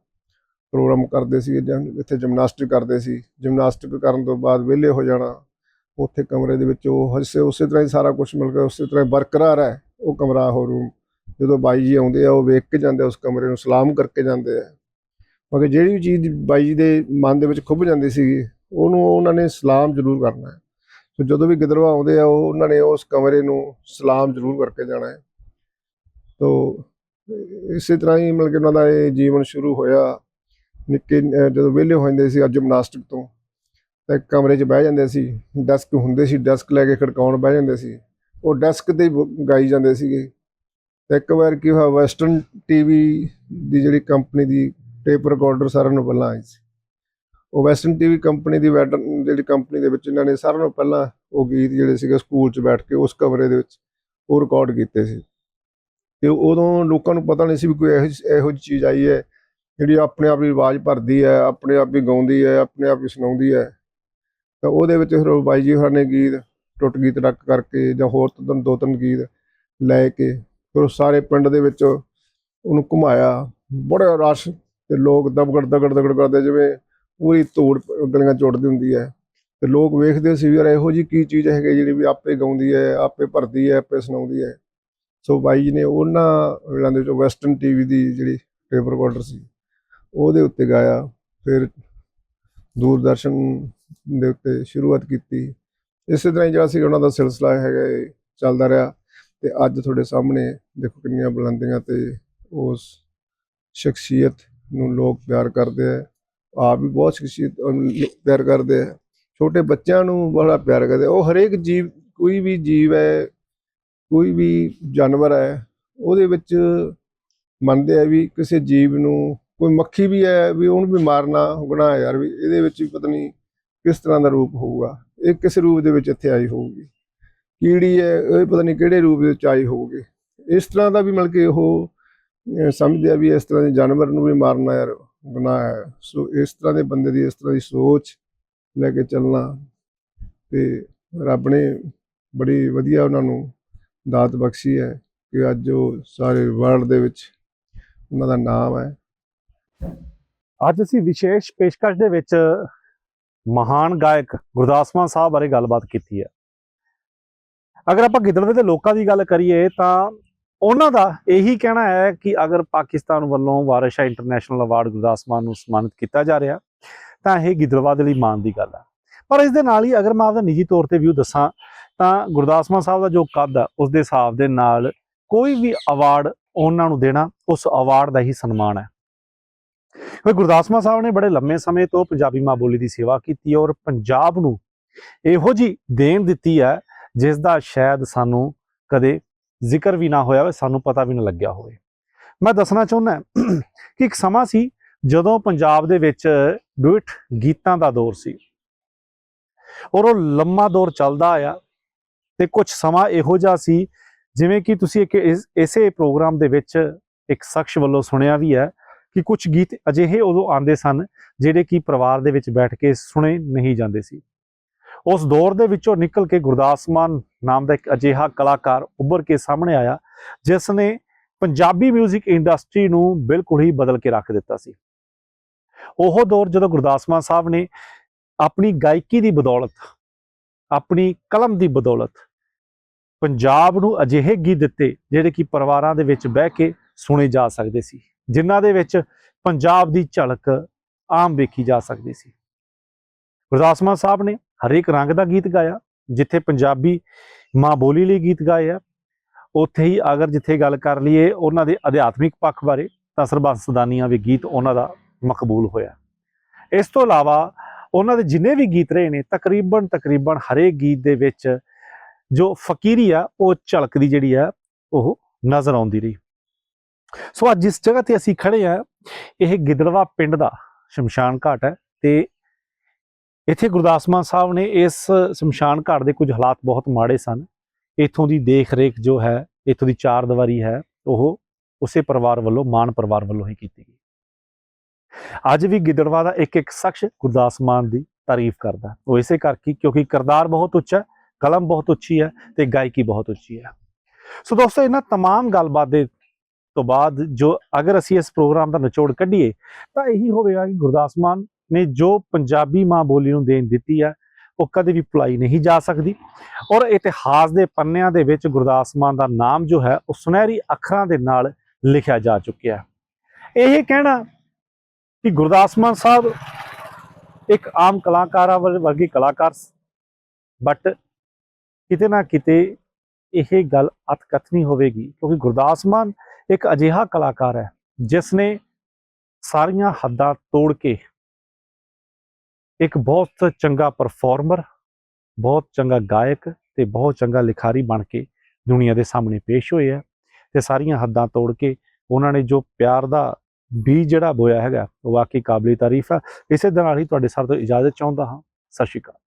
ਪ੍ਰੋਗਰਾਮ ਕਰਦੇ ਸੀ ਜਾਂ ਇੱਥੇ ਜਿਮਨਾਸਟਿਕ ਕਰਦੇ ਸੀ। ਜਿਮਨਾਸਟਿਕ ਕਰਨ ਤੋਂ ਬਾਅਦ ਵਿਹਲੇ ਹੋ ਜਾਣਾ, ਉੱਥੇ ਕਮਰੇ ਦੇ ਵਿੱਚ ਉਹ ਹਸੇ, ਉਸੇ ਤਰ੍ਹਾਂ ਹੀ ਸਾਰਾ ਕੁਝ ਮਿਲ ਕੇ ਉਸੇ ਤਰ੍ਹਾਂ ਹੀ ਬਰਕਰਾਰ ਹੈ ਉਹ ਕਮਰਾ, ਉਹ ਰੂਮ ਜਦੋਂ ਬਾਈ ਜੀ ਆਉਂਦੇ ਆ, ਉਹ ਵੇਖ ਕੇ ਜਾਂਦੇ ਉਸ ਕਮਰੇ ਨੂੰ ਸਲਾਮ ਕਰਕੇ ਜਾਂਦੇ ਆ। ਮਗਰ ਜਿਹੜੀ ਵੀ ਚੀਜ਼ ਬਾਈ ਜੀ ਦੇ ਮਨ ਦੇ ਵਿੱਚ ਖੁੱਭ ਜਾਂਦੀ ਸੀ ਉਹਨੂੰ ਉਹਨਾਂ ਨੇ ਸਲਾਮ ਜ਼ਰੂਰ ਕਰਨਾ ਹੈ। ਸੋ ਜਦੋਂ ਵੀ ਗਿੱਦੜਵਾ ਆਉਂਦੇ ਆ, ਉਹ ਉਹਨਾਂ ਨੇ ਉਸ ਕਮਰੇ ਨੂੰ ਸਲਾਮ ਜ਼ਰੂਰ ਕਰਕੇ ਜਾਣਾ ਹੈ। ਤੋ ਇਸੇ ਤਰ੍ਹਾਂ ਹੀ ਮਿਲ ਕੇ ਉਹਨਾਂ ਦਾ ਇਹ ਜੀਵਨ ਸ਼ੁਰੂ ਹੋਇਆ। ਨਿੱਕੇ ਜਦੋਂ ਵਿਹਲੇ ਹੋ ਜਾਂਦੇ ਸੀ ਜਿਮਨਾਸਟਿਕ ਤੋਂ, ਤਾਂ ਕਮਰੇ 'ਚ ਬਹਿ ਜਾਂਦੇ ਸੀ। ਡੈਸਕ ਹੁੰਦੇ ਸੀ ਡੈਸਕ ਲੈ ਕੇ ਖੜਕਾਉਣ ਬਹਿ ਜਾਂਦੇ ਸੀ। ਉਹ ਡੈਸਕ ਤੇ ਬ- ਗਾਈ ਜਾਂਦੇ ਸੀਗੇ। ਤੇ ਇੱਕ ਵਾਰ ਕੀ ਹੋਇਆ ਵੈਸਟਰਨ ਟੀਵੀ ਦੀ ਜਿਹੜੀ ਕੰਪਨੀ ਦੀ ਟੇਪ ਰਿਕਾਰਡਰ ਸਾਰਿਆਂ ਨੂੰ ਪਹਿਲਾਂ ਆਈ ਸੀ। ਉਹ ਵੈਸਟਰਨ ਟੀਵੀ ਕੰਪਨੀ ਦੀ ਵੈਟਰਨ, ਜਿਹੜੀ ਕੰਪਨੀ ਦੇ ਵਿੱਚ ਇਹਨਾਂ ਨੇ ਸਾਰਿਆਂ ਨੂੰ ਪਹਿਲਾਂ ਉਹ ਗੀਤ ਜਿਹੜੇ ਸੀਗੇ ਸਕੂਲ 'ਚ ਬੈਠ ਕੇ ਉਸ ਕਮਰੇ ਦੇ ਵਿੱਚ ਉਹ ਰਿਕਾਰਡ ਕੀਤੇ ਸੀ। ਤੇ ਉਦੋਂ ਲੋਕਾਂ ਨੂੰ ਪਤਾ ਨਹੀਂ ਸੀ ਵੀ ਕੋਈ ਇਹੋ ਜਿਹੀ- ਇਹੋ ਜਿਹੀ ਚੀਜ਼ ਆਈ ਹੈ, ਜਿਹੜੀ ਆਪਣੇ ਆਪ ਹੀ ਆਵਾਜ਼ ਭਰਦੀ ਹੈ, ਆਪਣੇ ਆਪ ਹੀ ਗਾਉਂਦੀ ਹੈ, ਆਪਣੇ ਆਪ ਹੀ ਸੁਣਾਉਂਦੀ ਹੈ। ਤਾਂ ਉਹਦੇ ਵਿੱਚ ਫਿਰ ਉਹ ਬਾਈ ਜੀ ਹੋਰਾਂ ਨੇ ਗੀਤ, ਟੁੱਟ ਗੀਤ ਰੱਖ ਕਰਕੇ ਜਾਂ ਹੋਰ ਤਿੰਨ ਦੋ ਤਿੰਨ ਗੀਤ ਲੈ ਕੇ ਫਿਰ ਉਹ ਸਾਰੇ ਪਿੰਡ ਦੇ ਵਿੱਚ ਉਹਨੂੰ ਘੁਮਾਇਆ। ਬੜਾ ਰਸ਼ ਤੇ ਲੋਕ ਦਬਗੜ, ਦਗੜ ਦਗੜ ਕਰਦੇ ਜਿਵੇਂ ਪੂਰੀ ਤੋੜ ਗਲੀਆਂ ਚੋੜਦੀ ਹੁੰਦੀ ਹੈ। ਤੇ ਲੋਕ ਵੇਖਦੇ ਸੀ ਵੀ ਯਾਰ ਇਹੋ ਜੀ ਕੀ ਚੀਜ਼ ਹੈਗੀ ਜਿਹੜੀ ਵੀ ਆਪੇ ਗਾਉਂਦੀ ਹੈ, ਆਪੇ ਭਰਦੀ ਹੈ, ਆਪੇ ਸੁਣਾਉਂਦੀ ਹੈ। ਸੋ ਬਾਈ ਜੀ ਨੇ ਉਹਨਾਂ ਵੇਲਾਂ ਦੇ ਵਿੱਚ ਵੈਸਟਰਨ ਟੀਵੀ ਦੀ ਜਿਹੜੀ ਟੇਪ ਰਿਕਾਰਡਰ ਸੀ, ਉਹਦੇ ਉੱਤੇ ਗਾਇਆ। ਫਿਰ ਦੂਰਦਰਸ਼ਨ ਦੇ ਉੱਤੇ ਸ਼ੁਰੂਆਤ ਕੀਤੀ। ਇਸੇ ਤਰ੍ਹਾਂ ਹੀ ਜਿਹੜਾ ਸੀ ਉਹਨਾਂ ਦਾ ਸਿਲਸਿਲਾ ਹੈਗਾ ਚੱਲਦਾ ਰਿਹਾ। ਤੇ ਅੱਜ ਤੁਹਾਡੇ ਸਾਹਮਣੇ ਦੇਖੋ ਕਿੰਨੀਆਂ ਬੁਲੰਦੀਆਂ ਤੇ ਉਸ ਸ਼ਖਸੀਅਤ ਨੂੰ ਲੋਕ ਪਿਆਰ ਕਰਦੇ ਆ। ਆਪ ਵੀ ਬਹੁਤ ਸ਼ਖਸੀਅਤ ਪਿਆਰ ਕਰਦੇ ਆ। ਛੋਟੇ ਬੱਚਿਆਂ ਨੂੰ ਬੜਾ ਪਿਆਰ ਕਰਦੇ ਉਹ ਹਰੇਕ ਜੀਵ, ਕੋਈ ਵੀ ਜੀਵ ਹੈ, ਕੋਈ ਵੀ ਜਾਨਵਰ ਹੈ, ਉਹਦੇ ਵਿੱਚ ਮੰਨਦੇ ਆ ਵੀ ਕਿਸੇ ਜੀਵ ਨੂੰ, ਕੋਈ ਮੱਖੀ ਵੀ ਹੈ, ਵੀ ਉਹਨੂੰ ਵੀ ਮਾਰਨਾ ਗੁਨਾਹ ਯਾਰ, ਵੀ ਇਹਦੇ ਵਿੱਚ ਵੀ ਪਤਾ ਨਹੀਂ ਕਿਸ ਤਰ੍ਹਾਂ ਦਾ ਰੂਪ ਹੋਊਗਾ। ਇਹ ਕਿਸ ਰੂਪ ਦੇ ਵਿੱਚ ਇੱਥੇ ਆਈ ਹੋਊਗੀ? ਕੀੜੀ ਹੈ, ਇਹ ਪਤਾ ਨਹੀਂ ਕਿਹੜੇ ਰੂਪ ਦੇ ਵਿੱਚ ਆਈ ਹੋਊਗੀ। ਇਸ ਤਰ੍ਹਾਂ ਦਾ ਵੀ ਮਿਲ ਕੇ ਉਹ ਸਮਝਦੇ ਆ ਵੀ ਇਸ ਤਰ੍ਹਾਂ ਦੇ ਜਾਨਵਰ ਨੂੰ ਵੀ ਮਾਰਨਾ ਯਾਰ। ਗੁਨਾਹ ਹੈ। ਸੋ ਇਸ ਤਰ੍ਹਾਂ ਦੇ ਬੰਦੇ ਦੀ ਇਸ ਤਰ੍ਹਾਂ ਦੀ ਸੋਚ ਲੈ ਕੇ ਚੱਲਣਾ ਤੇ ਰੱਬ ਨੇ ਬੜੀ ਵਧੀਆ ਉਹਨਾਂ ਨੂੰ ਦਾਤ ਬਖਸ਼ੀ ਹੈ ਕਿ ਅੱਜ ਉਹ ਸਾਰੇ ਵਰਲਡ ਦੇ ਵਿੱਚ ਉਹਨਾਂ ਦਾ ਨਾਮ ਹੈ। ਅੱਜ ਅਸੀਂ ਵਿਸ਼ੇਸ਼ ਪੇਸ਼ਕਸ਼ ਦੇ ਵਿੱਚ ਮਹਾਨ ਗਾਇਕ ਗੁਰਦਾਸ ਮਾਨ ਸਾਹਿਬ ਬਾਰੇ ਗੱਲਬਾਤ ਕੀਤੀ ਹੈ। ਅਗਰ ਆਪਾਂ ਗਿੱਦੜਵੇ ਦੇ ਲੋਕਾਂ ਦੀ ਗੱਲ ਕਰੀਏ ਤਾਂ ਉਹਨਾਂ ਦਾ ਇਹੀ ਕਹਿਣਾ ਹੈ ਕਿ ਅਗਰ ਪਾਕਿਸਤਾਨ ਵੱਲੋਂ ਵਾਰਿਸ਼ਾ ਇੰਟਰਨੈਸ਼ਨਲ ਅਵਾਰਡ ਗੁਰਦਾਸ ਮਾਨ ਨੂੰ ਸਨਮਾਨਿਤ ਕੀਤਾ ਜਾ ਰਿਹਾ, ਤਾਂ ਇਹ ਗਿੱਦੜਵਾ ਦੇ ਲਈ ਮਾਣ ਦੀ ਗੱਲ ਹੈ ਪਰ ਇਸ ਦੇ ਨਾਲ ਹੀ ਅਗਰ ਮੈਂ ਆਪਦਾ ਨਿੱਜੀ ਤੌਰ ਤੇ ਵਿਊ ਦੱਸਾਂ, ਤਾਂ ਗੁਰਦਾਸ ਮਾਨ ਸਾਹਿਬ ਦਾ ਜੋ ਕੱਦ ਹੈ ਉਸ ਦੇ ਹਿਸਾਬ ਦੇ ਨਾਲ ਕੋਈ ਵੀ ਅਵਾਰਡ ਉਹਨਾਂ ਨੂੰ ਦੇਣਾ, ਉਸ ਅਵਾਰਡ ਦਾ ਹੀ ਸਨਮਾਨ ਹੈ। ਕਿਉਂਕਿ ਗੁਰਦਾਸ ਮਾਨ ਸਾਹਿਬ ਨੇ ਬੜੇ ਲੰਮੇ ਸਮੇਂ ਤੋਂ ਪੰਜਾਬੀ ਮਾਂ ਬੋਲੀ ਦੀ ਸੇਵਾ ਕੀਤੀ ਔਰ ਪੰਜਾਬ ਨੂੰ ਇਹੋ ਜੀ ਦੇਣ ਦਿੱਤੀ ਹੈ ਜਿਸ ਦਾ ਸ਼ਾਇਦ ਸਾਨੂੰ ਕਦੇ ਜ਼ਿਕਰ ਵੀ ਨਾ ਹੋਇਆ ਹੋਵੇ, ਸਾਨੂੰ ਪਤਾ ਵੀ ਨਾ ਲੱਗਿਆ ਹੋਵੇ। ਮੈਂ ਦੱਸਣਾ ਚਾਹੁੰਦਾ ਕਿ ਇੱਕ ਸਮਾਂ ਸੀ ਜਦੋਂ ਪੰਜਾਬ ਦੇ ਵਿੱਚ ਡੁਇਟ ਗੀਤਾਂ ਦਾ ਦੌਰ ਸੀ। ਔਰ ਉਹ ਲੰਮਾ ਦੌਰ ਚੱਲਦਾ ਆਇਆ ਤੇ ਕੁਝ ਸਮਾਂ ਇਹੋ ਜਿਹਾ ਸੀ ਜਿਵੇਂ ਕਿ ਤੁਸੀਂ ਇੱਕ ਇਸੇ ਪ੍ਰੋਗਰਾਮ ਦੇ ਵਿੱਚ ਇੱਕ ਸ਼ਖਸ ਵੱਲੋਂ ਸੁਣਿਆ ਵੀ ਹੈ ਕਿ ਕੁਝ ਗੀਤ ਅਜਿਹੇ ਉਦੋਂ ਆਉਂਦੇ ਸਨ ਜਿਹੜੇ ਕਿ ਪਰਿਵਾਰ ਦੇ ਵਿੱਚ ਬੈਠ ਕੇ ਸੁਣੇ ਨਹੀਂ ਜਾਂਦੇ ਸੀ। ਉਸ ਦੌਰ ਦੇ ਵਿੱਚੋਂ ਨਿਕਲ ਕੇ ਗੁਰਦਾਸ ਮਾਨ ਨਾਮ ਦਾ ਇੱਕ ਅਜਿਹਾ ਕਲਾਕਾਰ ਉੱਭਰ ਕੇ ਸਾਹਮਣੇ ਆਇਆ ਜਿਸ ਨੇ ਪੰਜਾਬੀ 뮤직 ਇੰਡਸਟਰੀ ਨੂੰ ਬਿਲਕੁਲ ਹੀ ਬਦਲ ਕੇ ਰੱਖ ਦਿੱਤਾ ਸੀ। ਉਹ ਦੌਰ ਜਦੋਂ ਗੁਰਦਾਸ ਮਾਨ ਸਾਹਿਬ ਨੇ ਆਪਣੀ ਗਾਇਕੀ ਦੀ ਬਦੌਲਤ, ਆਪਣੀ ਕਲਮ ਦੀ ਬਦੌਲਤ ਪੰਜਾਬ ਨੂੰ ਅਜਿਹੇ ਗੀਤ ਦਿੱਤੇ ਜਿਹੜੇ ਕਿ ਪਰਿਵਾਰਾਂ ਦੇ ਵਿੱਚ ਬਹਿ ਕੇ ਸੁਣੇ ਜਾ ਸਕਦੇ ਸੀ, ਜਿਨ੍ਹਾਂ ਦੇ ਵਿੱਚ ਪੰਜਾਬ ਦੀ ਝਲਕ ਆਮ ਵੇਖੀ ਜਾ ਸਕਦੀ ਸੀ। ਗੁਰਦਾਸ ਮਾਨ ਸਾਹਿਬ ਨੇ ਹਰੇਕ ਰੰਗ ਦਾ ਗੀਤ ਗਾਇਆ, ਜਿੱਥੇ ਪੰਜਾਬੀ ਮਾਂ ਬੋਲੀ ਲਈ ਗੀਤ ਗਾਏ ਆ। ਉੱਥੇ ਹੀ ਅਗਰ ਜਿੱਥੇ ਗੱਲ ਕਰ ਲਈਏ ਉਹਨਾਂ ਦੇ ਅਧਿਆਤਮਿਕ ਪੱਖ ਬਾਰੇ, ਤਾਂ ਸਰਬੰਸ ਸਦਾਨੀਆਂ ਵੀ ਗੀਤ ਉਹਨਾਂ ਦਾ ਮਕਬੂਲ ਹੋਇਆ। ਇਸ ਤੋਂ ਇਲਾਵਾ ਉਹਨਾਂ ਦੇ ਜਿੰਨੇ ਵੀ ਗੀਤ ਰਹੇ ਨੇ, ਤਕਰੀਬਨ ਤਕਰੀਬਨ ਹਰੇਕ ਗੀਤ ਦੇ ਵਿੱਚ ਜੋ ਫਕੀਰੀ ਆ, ਉਹ ਝਲਕਦੀ ਜਿਹੜੀ ਆ, ਉਹ ਨਜ਼ਰ ਆਉਂਦੀ ਰਹੀ। ਸੋ ਅੱਜ ਜਿਸ ਜਗ੍ਹਾ ਤੇ ਅਸੀਂ ਖੜੇ ਆ। ਇਹ ਗਿੱਦੜਵਾ ਪਿੰਡ ਦਾ ਸ਼ਮਸ਼ਾਨ ਘਾਟ ਹੈ ਤੇ ਇੱਥੇ ਗੁਰਦਾਸ ਮਾਨ ਸਾਹਿਬ ਨੇ ਇਸ ਸ਼ਮਸ਼ਾਨ ਘਾਟ ਦੇ ਕੁਝ ਹਾਲਾਤ ਬਹੁਤ ਮਾੜੇ ਸਨ ਇਥੋਂ ਦੀ ਦੇਖ ਰੇਖ ਜੋ ਹੈ ਇਥੋਂ ਦੀ ਚਾਰ ਦੀਵਾਰੀ ਹੈ ਉਹ ਉਸੇ ਪਰਿਵਾਰ ਵੱਲੋਂ ਮਾਨ ਪਰਿਵਾਰ ਵੱਲੋਂ ਹੀ ਕੀਤੀ ਗਈ ਅੱਜ ਵੀ ਗਿੱਦੜਵਾ ਦਾ ਇੱਕ ਇੱਕ ਸ਼ਖਸ ਗੁਰਦਾਸ ਮਾਨ ਦੀ ਤਾਰੀਫ ਕਰਦਾ ਹੈ। ਉਹ ਇਸੇ ਕਰਕੇ ਕਿਉਂਕਿ ਕਿਰਦਾਰ ਬਹੁਤ ਉੱਚਾ ਹੈ ਕਲਮ ਬਹੁਤ ਉੱਚੀ ਹੈ ਤੇ ਗਾਇਕੀ ਬਹੁਤ ਉੱਚੀ ਹੈ ਸੋ ਦੋਸਤੋ ਇਹਨਾਂ तमाम ਗੱਲਬਾਤ ਦੇ ਤੋਂ ਬਾਅਦ ਜੋ ਅਗਰ ਅਸੀਂ ਇਸ ਪ੍ਰੋਗਰਾਮ ਦਾ ਨਿਚੋੜ ਕੱਢੀਏ ਤਾਂ ਇਹੀ ਹੋਵੇਗਾ ਕਿ ਗੁਰਦਾਸ ਮਾਨ ਨੇ ਜੋ ਪੰਜਾਬੀ ਮਾਂ ਬੋਲੀ ਨੂੰ ਦੇਣ ਦਿੱਤੀ ਹੈ ਉਹ ਕਦੇ ਵੀ ਭੁਲਾਈ ਨਹੀਂ ਜਾ ਸਕਦੀ। ਔਰ ਇਤਿਹਾਸ ਦੇ ਪੰਨਿਆਂ ਦੇ ਵਿੱਚ ਗੁਰਦਾਸ ਮਾਨ ਦਾ ਨਾਮ ਜੋ ਹੈ, ਉਹ ਸੁਨਹਿਰੀ ਅੱਖਰਾਂ ਦੇ ਨਾਲ ਲਿਖਿਆ ਜਾ ਚੁੱਕਿਆ ਇਹ ਕਹਿਣਾ ਕਿ ਗੁਰਦਾਸ ਮਾਨ ਸਾਹਿਬ ਇੱਕ ਆਮ ਕਲਾਕਾਰਾਂ ਵਰ- ਵਰਗੇ ਕਲਾਕਾਰ ਬਟ ਕਿਤੇ ਨਾ ਕਿਤੇ ਇਹ ਗੱਲ ਅਤਕਥਨੀ ਹੋਵੇਗੀ, ਕਿਉਂਕਿ ਗੁਰਦਾਸ ਮਾਨ ਇੱਕ ਅਜਿਹਾ ਕਲਾਕਾਰ ਹੈ ਜਿਸ ਨੇ ਸਾਰੀਆਂ ਹੱਦਾਂ ਤੋੜ ਕੇ ਇੱਕ ਬਹੁਤ ਚੰਗਾ ਪਰਫਾਰਮਰ ਬਹੁਤ ਚੰਗਾ ਗਾਇਕ ਤੇ ਬਹੁਤ ਚੰਗਾ ਲਿਖਾਰੀ ਬਣ ਕੇ ਦੁਨੀਆ ਦੇ ਸਾਹਮਣੇ ਪੇਸ਼ ਹੋਏ ਆ ਤੇ ਸਾਰੀਆਂ ਹੱਦਾਂ ਤੋੜ ਕੇ ਉਹਨਾਂ ਨੇ ਜੋ ਪਿਆਰ ਦਾ ਬੀਜ ਜਿਹੜਾ ਬੋਇਆ ਹੈਗਾ ਉਹ ਵਾਕਈ ਕਾਬਲੀ ਤਾਰੀਫ ਆ। ਇਸੇ ਦੇ ਨਾਲ ਹੀ ਤੁਹਾਡੇ ਸਰ ਤੋਂ ਇਜਾਜ਼ਤ ਚਾਹੁੰਦਾ ਹਾਂ। ਸਤਿ ਸ਼੍ਰੀ ਅਕਾਲ।